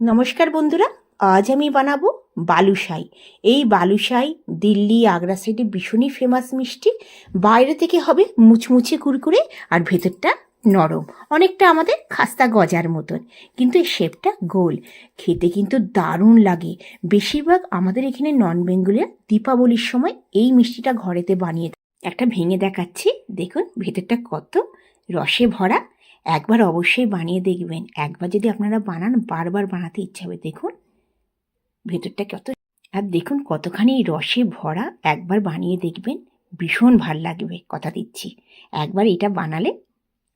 নমস্কার বন্ধুরা, আজ আমি বানাবো বালুশাই। এই বালুশাই দিল্লি আগ্রা সাইডে ভীষণই ফেমাস মিষ্টি। বাইরে থেকে হবে মুচমুচে কুরকুরে আর ভেতরটা নরম। অনেকটা আমাদের খাস্তা গজার মতন, কিন্তু এই শেপটা গোল। খেতে কিন্তু দারুণ লাগে। বেশিরভাগ আমাদের এখানে নন বেঙ্গলিরা দীপাবলির সময় এই মিষ্টিটা ঘরেতে বানিয়ে। একটা ভেঙে দেখাচ্ছি, দেখুন ভেতরটা কত রসে ভরা। একবার অবশ্যই বানিয়ে দেখবেন। একবার যদি আপনারা বানান, বারবার বানাতে ইচ্ছা হবে। দেখুন, ভেতরটা কত আর দেখুন কতখানি রসে ভরা। একবার বানিয়ে দেখবেন, ভীষণ ভালো লাগবে, কথা দিচ্ছি। একবার এটা বানালে,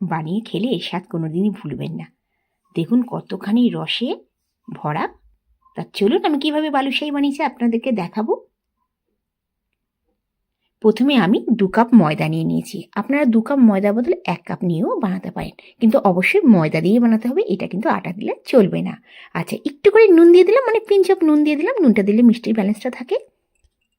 বানিয়ে খেলে এর স্বাদ কোনোদিনই ভুলবেন না। দেখুন কতখানি রসে ভরা। তা চলুন আমি কীভাবে বালুশাহী বানিয়েছি আপনাদেরকে দেখাবো। প্রথমে আমি দু কাপ ময়দা নিয়ে নিয়েছি। আপনারা দু কাপ ময়দা বদলে এক কাপ নিয়েও বানাতে পারেন। কিন্তু অবশ্যই ময়দা দিয়ে বানাতে হবে, এটা কিন্তু আটা দিলে চলবে না। আচ্ছা একটু করে নুন দিয়ে দিলাম মানে পিঞ্চ অফ নুন দিয়ে দিলাম। নুনটা দিলে মিষ্টির ব্যালেন্সটা থাকে।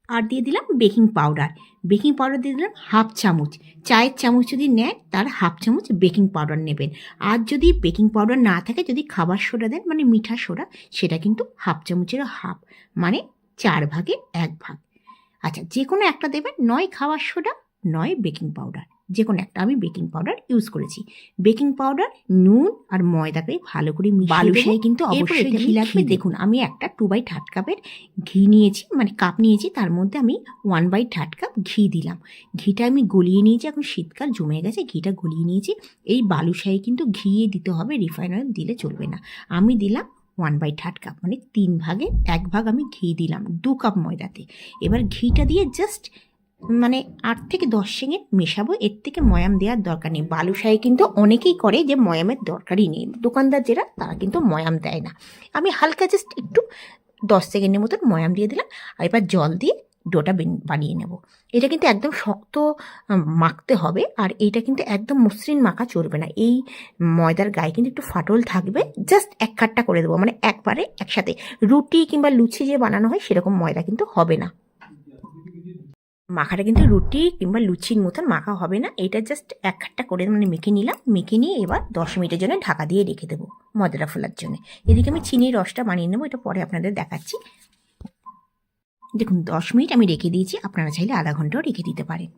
আর দিয়ে দিলাম বেকিং পাউডার বেকিং পাউডার দিয়ে দিলাম হাফ চামচ। চায়ের চামচ যদি নেন, তার হাফ চামচ বেকিং পাউডার নেবেন। আর যদি বেকিং পাউডার না থাকে, যদি খাবার সোডা দেন মানে মিঠা সোডা, সেটা কিন্তু হাফ চামচেরও হাফ। মানে চার ভাগে এক ভাগ। আচ্ছা যে কোনো একটা দেবেন নয় খাওয়ার সোডা নয় বেকিং পাউডার যে কোনো একটা আমি বেকিং পাউডার ইউজ করেছি। বেকিং পাউডার নুন আর ময়দাকে ভালো করে মিশিয়ে বালুশাহী কিন্তু অবশ্যই ঘি লাগবে। দেখুন আমি একটা টু বাই থার্ড কাপের ঘি নিয়েছি মানে কাপ নিয়েছি তার মধ্যে আমি ওয়ান বাই থার্ড কাপ ঘি দিলাম। ঘিটা আমি গলিয়ে নিয়েছি এখন শীতকাল জমে গেছে ঘিটা গলিয়ে নিয়েছি। এই বালুশাহী কিন্তু ঘিয়ে দিতে হবে রিফাইন অয়েল দিলে চলবে না। আমি দিলাম ওয়ান বাই থার্ড কাপ মানে তিন ভাগে এক ভাগ আমি ঘি দিলাম, দু কাপ ময়দাতে। এবার ঘিটা দিয়ে জাস্ট মানে আট থেকে দশ সেকেন্ড মেশাবো, এর থেকে ময়াম দেওয়ার দরকার নেই। বালুশাহে কিন্তু অনেকেই করে যে ময়ামের দরকারই নেই। দোকানদার যারা, তারা কিন্তু ময়াম দেয় না। আমি হালকা জাস্ট একটু দশ সেকেন্ডের মতন ময়াম দিয়ে দিলাম, আর এবার জল দিয়ে ডোটা বানিয়ে নেব। এটা কিন্তু একদম শক্ত মাখতে হবে আর এইটা কিন্তু একদম মসৃণ মাখা চলবে না। এই ময়দার গায়ে কিন্তু একটু ফাটল থাকবে জাস্ট এক কাটটা করে দেবো। মানে একবারে একসাথে। রুটি কিংবা লুচি যে বানানো হয় সেরকম ময়দা কিন্তু হবে না। মাখাটা কিন্তু রুটি কিংবা লুচির মতন মাখা হবে না। এটা জাস্ট এক খাটটা করে মানে মেখে নিলাম। মেখে নিয়ে এবার দশ মিনিটের জন্য ঢাকা দিয়ে রেখে দেবো ময়দাটা ফোলার জন্য। এদিকে আমি চিনির রসটা বানিয়ে নেব। এটা পরে আপনাদের দেখাচ্ছি। দেখুন, দশ মিনিট আমি রেখে দিয়েছি, আপনারা চাইলে আধা ঘন্টাও রেখে দিতে পারেন।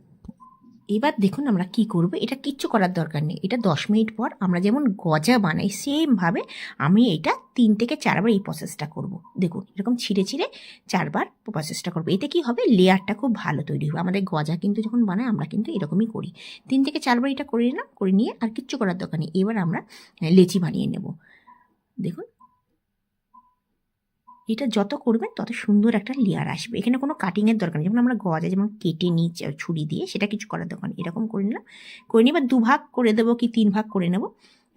এবার দেখুন আমরা কি করব, এটা কিচ্ছু করার দরকার নেই। এটা দশ মিনিট পর আমরা যেমন গজা বানাই, সেমভাবে আমি এটা তিন থেকে চারবার এই প্রসেসটা করব। দেখুন, এরকম ছিঁড়ে ছিঁড়ে চারবার প্রসেসটা করব। এতে কি হবে লেয়ারটা খুব ভালো তৈরি হবে। আমাদের গজা কিন্তু যখন বানাই, আমরা কিন্তু এরকমই করি। তিন থেকে চারবার এটা করে নিলাম, করে নিয়ে আর কিচ্ছু করার দরকার নেই। এবার আমরা লেচি বানিয়ে নেব। দেখুন এটা যত করবেন, তত সুন্দর একটা লেয়ার আসবে। এখানে কোনো কাটিংয়ের দরকার নেই। যেমন আমরা গজা, যেমন কেটে নিই ছুরি দিয়ে, সেটা কিছু করার দরকার নেই। এরকম করে নিলাম। করে নিয়ে এবার দুভাগ করে দেবো কি, তিন ভাগ করে নেব।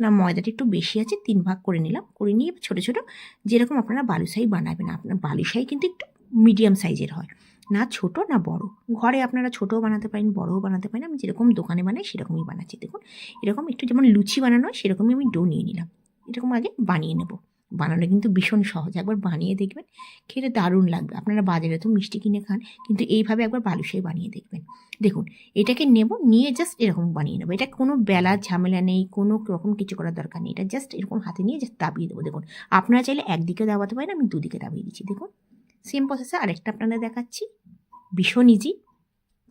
না, ময়দাটা একটু বেশি আছে, তিন ভাগ করে নিলাম। করে নিয়ে ছোটো ছোটো যেরকম আপনারা বালুশাহী বানাবেন, আপনার বালুশাহী কিন্তু একটু মিডিয়াম সাইজের হয়। না ছোট, না বড়। ঘরে আপনারা ছোটও বানাতে পারেন, বড়ও বানাতে পারেন। আমি যেরকম দোকানে বানাই, সেরকমই বানাচ্ছি। দেখুন, এরকম একটু যেমন লুচি বানানো হয়, সেরকমই আমি ডো নিয়ে নিলাম। এরকম আগে বানিয়ে নেব। বানানো কিন্তু ভীষণ সহজ। একবার বানিয়ে দেখবেন, খেতে দারুণ লাগবে। আপনারা বাজারে তো মিষ্টি কিনে খান, কিন্তু এইভাবে একবার বালুশাহী বানিয়ে দেখবেন। দেখুন, এটাকে নেব, নিয়ে জাস্ট এরকম বানিয়ে নেব। এটা কোনো বেলা ঝামেলা নেই, কোনো রকম কিছু করার দরকার নেই। এটা জাস্ট এরকম হাতে নিয়ে জাস্ট দাবিয়ে দেবো। দেখুন, আপনারা চাইলে একদিকে দাবাতে পারেন, আমি দুদিকে দাবিয়ে দিচ্ছি। দেখুন সেম প্রসেসে আরেকটা আপনাদের দেখাচ্ছি। ভীষণ ইজি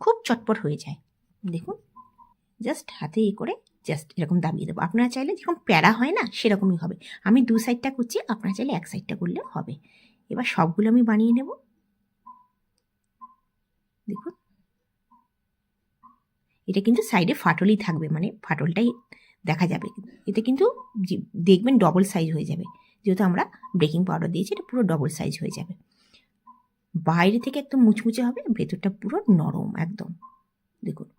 খুব চটপট হয়ে যায়। দেখুন জাস্ট হাতে এ করে জাস্ট এরকম দাবিয়ে দেবো। আপনারা চাইলে যেরকম প্যারা হয় না, সেরকমই হবে। আমি দু সাইডটা করছি, আপনারা চাইলে এক সাইডটা করলে হবে। এবার সবগুলো আমি বানিয়ে নেব। দেখুন। এটা কিন্তু সাইডে ফাটলই থাকবে মানে ফাটলটাই দেখা যাবে। এতে কিন্তু দেখবেন ডবল সাইজ হয়ে যাবে। যেহেতু আমরা বেকিং পাউডার দিয়েছি, এটা পুরো ডবল সাইজ হয়ে যাবে। বাইরে থেকে একদম মুচমুচে হবে, ভেতরটা পুরো নরম একদম। দেখুন।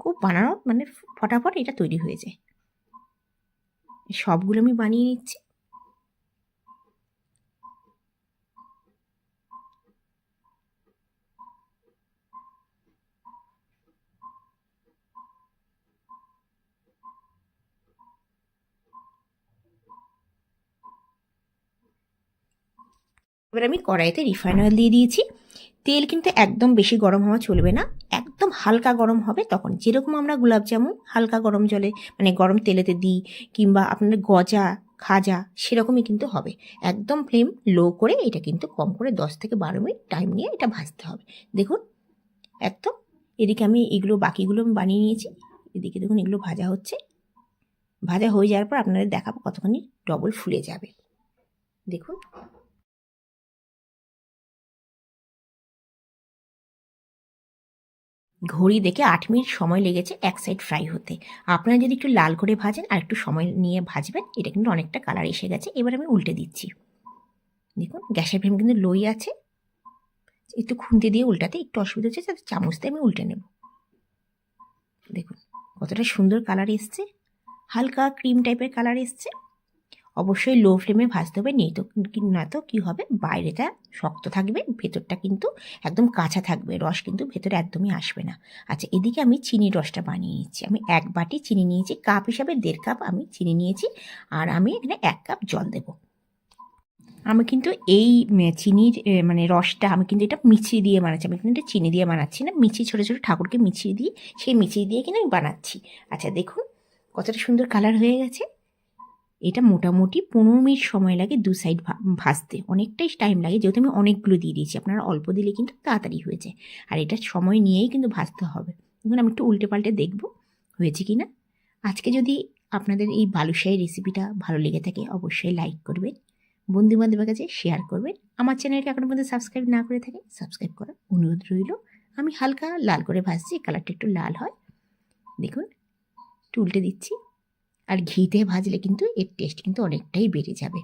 খুব বানানো মানে ফটাফট এটা তৈরি হয়ে যায়। সবগুলো আমি বানিয়ে নিচ্ছি। এবার আমি কড়াইতে রিফাইন অয়েল দিয়ে দিয়েছি। তেল কিন্তু একদম বেশি গরম হওয়া চলবে না। একদম হালকা গরম হবে, তখন যেরকম আমরা গোলাপ জামুন হালকা গরম জলে মানে গরম তেলেতে দিই কিংবা আপনার গজা, খাজা, সেরকমই কিন্তু হবে। একদম ফ্লেম লো করে এটা কিন্তু কম করে দশ থেকে বারো মিনিট টাইম নিয়ে এটা ভাজতে হবে। দেখুন, একদম এদিকে আমি এগুলো বাকিগুলো আমি বানিয়ে নিয়েছি, এদিকে দেখুন এগুলো ভাজা হচ্ছে। ভাজা হয়ে যাওয়ার পর আপনাদের দেখাবো কতখানি ডবল ফুলে যাবে। দেখুন ঘড়ি দেখে আট মিনিট সময় লেগেছে এক সাইড ফ্রাই হতে। আপনারা যদি একটু লাল করে ভাজেন আর একটু সময় নিয়ে ভাজবেন, এটা কিন্তু অনেকটা কালার এসে গেছে। এবার আমি উল্টে দিচ্ছি। দেখুন, গ্যাসের ফ্লেম কিন্তু লোই আছে। একটু খুন্তি দিয়ে উল্টাতে একটু অসুবিধা হচ্ছে তাতে চামচ দিয়ে আমি উল্টে নেব। দেখুন, কতটা সুন্দর কালার এসছে। হালকা ক্রিম টাইপের কালার এসছে। অবশ্যই লো ফ্লেমে ভাজতে হবে, নেই তো না তো কী হবে? বাইরেটা শক্ত থাকবে, ভেতরটা কিন্তু একদম কাঁচা থাকবে, রস কিন্তু ভেতরে একদমই আসবে না। আচ্ছা এদিকে আমি চিনির রসটা বানিয়ে নিচ্ছি। আমি এক বাটি চিনি নিয়েছি, কাপ হিসাবে দেড় কাপ আমি চিনি নিয়েছি, আর আমি এখানে এক কাপ জল দেব। আমি কিন্তু এই চিনির মানে রসটা আমি কিন্তু এটা মিছিয়ে দিয়ে বানাচ্ছি। আমি কিন্তু এটা চিনি দিয়ে বানাচ্ছি না মিছিয়ে ছোটো ছোটো ঠাকুরকে মিছিয়ে দিয়ে, সেই মিছিয়ে দিয়ে কিন্তু আমি বানাচ্ছি। আচ্ছা দেখুন কতটা সুন্দর কালার হয়ে গেছে। এটা মোটামুটি পনেরো মিনিট সময় লাগে দু সাইড ভাজতে। অনেকটাই টাইম লাগে, যেহেতু আমি অনেকগুলো দিয়ে দিয়েছি। আপনারা অল্প দিলে কিন্তু তাড়াতাড়ি হয়ে যায়। আর এটা সময় নিয়েই কিন্তু ভাজতে হবে। এখন আমি একটু উল্টে পাল্টে দেখব হয়েছে কি না আজকে যদি আপনাদের এই বালুশাহী রেসিপিটা ভালো লেগে থাকে, অবশ্যই লাইক করবেন বন্ধু বান্ধবের কাছে শেয়ার করবেন। আমার চ্যানেলকে এখনও পর্যন্ত সাবস্ক্রাইব না করে থাকে সাবস্ক্রাইব করার অনুরোধ রইল। আমি হালকা লাল করে ভাজছি কালারটা একটু লাল হয়। দেখুন, একটু উল্টে দিচ্ছি। আর ঘিতে ভাজলে কিন্তু এর টেস্ট কিন্তু অনেকটাই বেড়ে যাবে।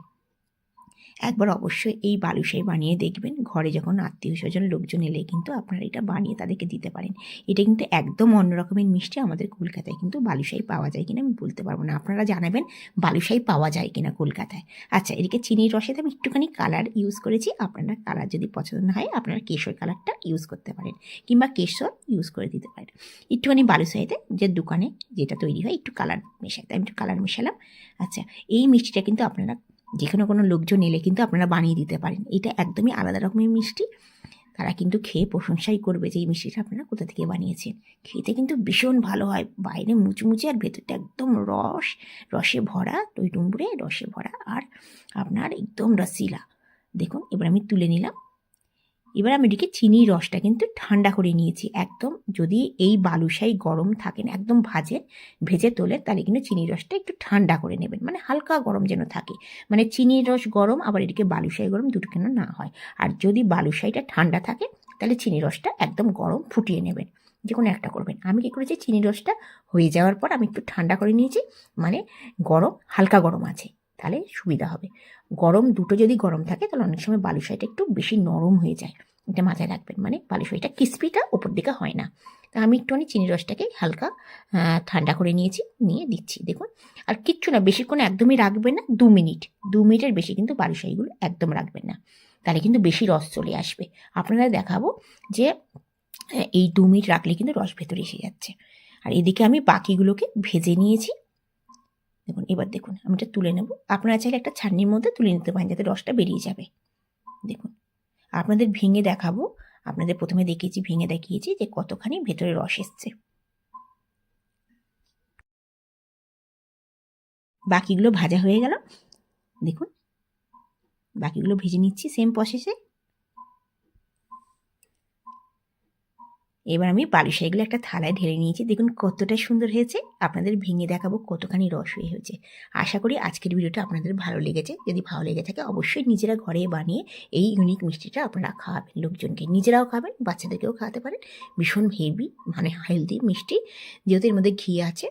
একবার অবশ্যই এই বালুশাই বানিয়ে দেখবেন। ঘরে যখন আত্মীয় স্বজন লোকজন এলে কিন্তু আপনারা এটা বানিয়ে তাদেরকে দিতে পারেন। এটা কিন্তু একদম অন্য রকমের মিষ্টি। আমাদের কলকাতায় কিন্তু বালুশাই পাওয়া যায় কিনা আমি বলতে পারব না। আপনারা জানাবেন বালুশাই পাওয়া যায় কিনা কলকাতায়। আচ্ছা এদিকে চিনির রসেতে আমি একটুখানি কালার ইউজ করেছি। আপনারা কালার যদি পছন্দ না হয়, আপনারা কেশর কালারটা ইউজ করতে পারেন কিংবা কেশর ইউজ করে দিতে পারেন। একটুখানি বালুশাইতে যে দোকানে যেটা তৈরি হয়, একটু কালার মেশাতে আমি একটু কালার মেশালাম। আচ্ছা এই মিষ্টিটা কিন্তু আপনারা যেখানে কোনো কোনো লোকজন এলে কিন্তু আপনারা বানিয়ে দিতে পারেন। এটা একদমই আলাদা রকমের মিষ্টি। তারা কিন্তু খেয়ে প্রশংসাই করবে যে এই মিষ্টিটা আপনারা কোথা থেকে বানিয়েছেন। খেতে কিন্তু ভীষণ ভালো হয়। বাইরে মুচমুচে আর ভেতরটা একদম রস, রসে ভরা টইটুম্বুরে রসে ভরা আর আপনার একদম রসিলা। দেখুন, এবার আমি তুলে নিলাম। এবার আমি এটিকে চিনির রসটা কিন্তু ঠান্ডা করে নিয়েছি। একদম যদি এই বালুশাই গরম থাকেন একদম ভাজে, ভেজে তোলেন তাহলে কিন্তু চিনির রসটা একটু ঠান্ডা করে নেবেন। মানে হালকা গরম যেন থাকে। মানে চিনির রস গরম, আবার এদিকে বালুশাই গরম দুটো কেন না হয়। আর যদি বালুশাইটা ঠান্ডা থাকে, তাহলে চিনির রসটা একদম গরম ফুটিয়ে নেবেন। যে কোনো একটা করবেন। আমি কী করেছি? চিনির রসটা হয়ে যাওয়ার পর আমি একটু ঠান্ডা করে নিয়েছি। মানে গরম, হালকা গরম আছে। তাহলে সুবিধা হবে। গরম দুটো যদি গরম থাকে, তাহলে অনেক সময় বালুশাইটা একটু বেশি নরম হয়ে যায়। এটা মাথায় রাখবেন। মানে বালুশাইটা ক্রিস্পিটা ওপর দিকে হয় না। তা আমি একটুখানি চিনি রসটাকে হালকা ঠান্ডা করে নিয়েছি, নিয়ে দিচ্ছি। দেখুন, আর কিচ্ছু না, বেশিক্ষণ একদমই রাখবেন না, দু মিনিট। দু মিনিটের বেশি কিন্তু বালুশাইগুলো একদম রাখবেন না। তাহলে কিন্তু বেশি রস চলে আসবে। আপনারা দেখাবো যে এই দু মিনিট রাখলে কিন্তু রস ভেতরে এসে যাচ্ছে। আর এদিকে আমি বাকিগুলোকে ভেজে নিয়েছি। দেখুন, এবার দেখুন, আমি এটা তুলে নেব। আপনারা চাইলে একটা ছাড়নির মধ্যে তুলে নিতে পারেন যাতে রসটা বেরিয়ে যাবে। দেখুন, আপনাদের ভেঙে দেখাবো। আপনাদের প্রথমে দেখিয়েছি, ভেঙে দেখিয়েছি যে কতখানি ভেতরে রস এসছে। বাকিগুলো ভাজা হয়ে গেল। দেখুন, বাকিগুলো ভেজে নিচ্ছি সেম প্রসেসে এবার আমি বালুশাইগুলো একটা থালায় ঢেলে নিয়েছি। দেখুন কতটা সুন্দর হয়েছে। আপনাদের ভেঙে দেখাবো কতখানি রস হয়ে হয়েছে। আশা করি আজকের ভিডিওটা আপনাদের ভালো লেগেছে। যদি ভালো লেগে থাকে অবশ্যই নিজেরা ঘরে বানিয়ে এই ইউনিক মিষ্টিটা আপনারা খাওয়াবেন। লোকজনকে নিজেরাও খাবেন, বাচ্চাদেরকেও খাওয়াতে পারেন। ভীষণ হেভি মানে হেলদি মিষ্টি। যেহেতু এর মধ্যে ঘি আছে,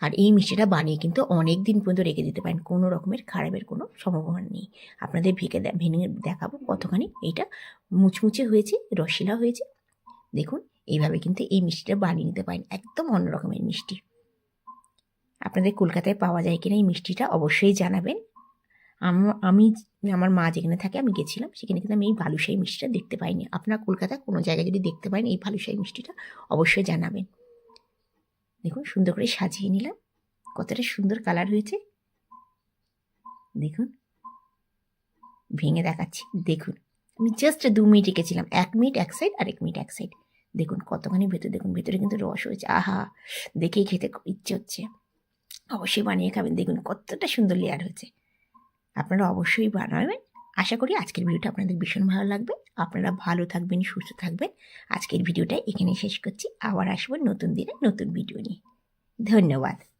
আর এই মিষ্টিটা বানিয়ে কিন্তু অনেক দিন পর্যন্ত রেখে দিতে পারেন। কোনো রকমের খারাপের কোনো সম্ভাবনা নেই। আপনাদের ভেঙে ভেঙে দেখাবো কতখানি। এইটা মুচমুচে হয়েছে, রসিলা হয়েছে। দেখুন এইভাবে কিন্তু এই মিষ্টিটা বানিয়ে নিতে পারেন, একদম অন্য রকমের মিষ্টি। আপনাদের কলকাতায় পাওয়া যায় কিনা এই মিষ্টিটা অবশ্যই জানাবেন। আমি আমার মা যেখানে থাকে আমি গেছিলাম, সেখানে কিন্তু আমি এই বালুশাহী মিষ্টিটা দেখতে পাইনি। আপনার কলকাতায় কোনো জায়গায় যদি দেখতে পারেন এই বালুশাহী মিষ্টিটা, অবশ্যই জানাবেন। দেখুন, সুন্দর করে সাজিয়ে নিলাম। কতটা সুন্দর কালার হয়েছে। দেখুন। ভেঙে দেখাচ্ছি। দেখুন। আমি জাস্ট দু মিনিট রেখেছিলাম, এক মিনিট এক সাইড আর এক মিনিট এক সাইড দেখুন কতখানি ভেতরে, দেখুন ভেতরে কিন্তু রস হয়েছে আহা, দেখেই খেতে ইচ্ছে হচ্ছে। অবশ্যই বানিয়ে খাবেন। দেখুন কতটা সুন্দর লেয়ার হয়েছে। আপনারা অবশ্যই বানাবেন। আশা করি আজকের ভিডিওটা আপনাদের ভীষণ ভালো লাগবে। আপনারা ভালো থাকবেন, সুস্থ থাকবেন। আজকের ভিডিওটা এখানে শেষ করছি। আবার আসব নতুন দিনে নতুন ভিডিও নিয়ে। ধন্যবাদ।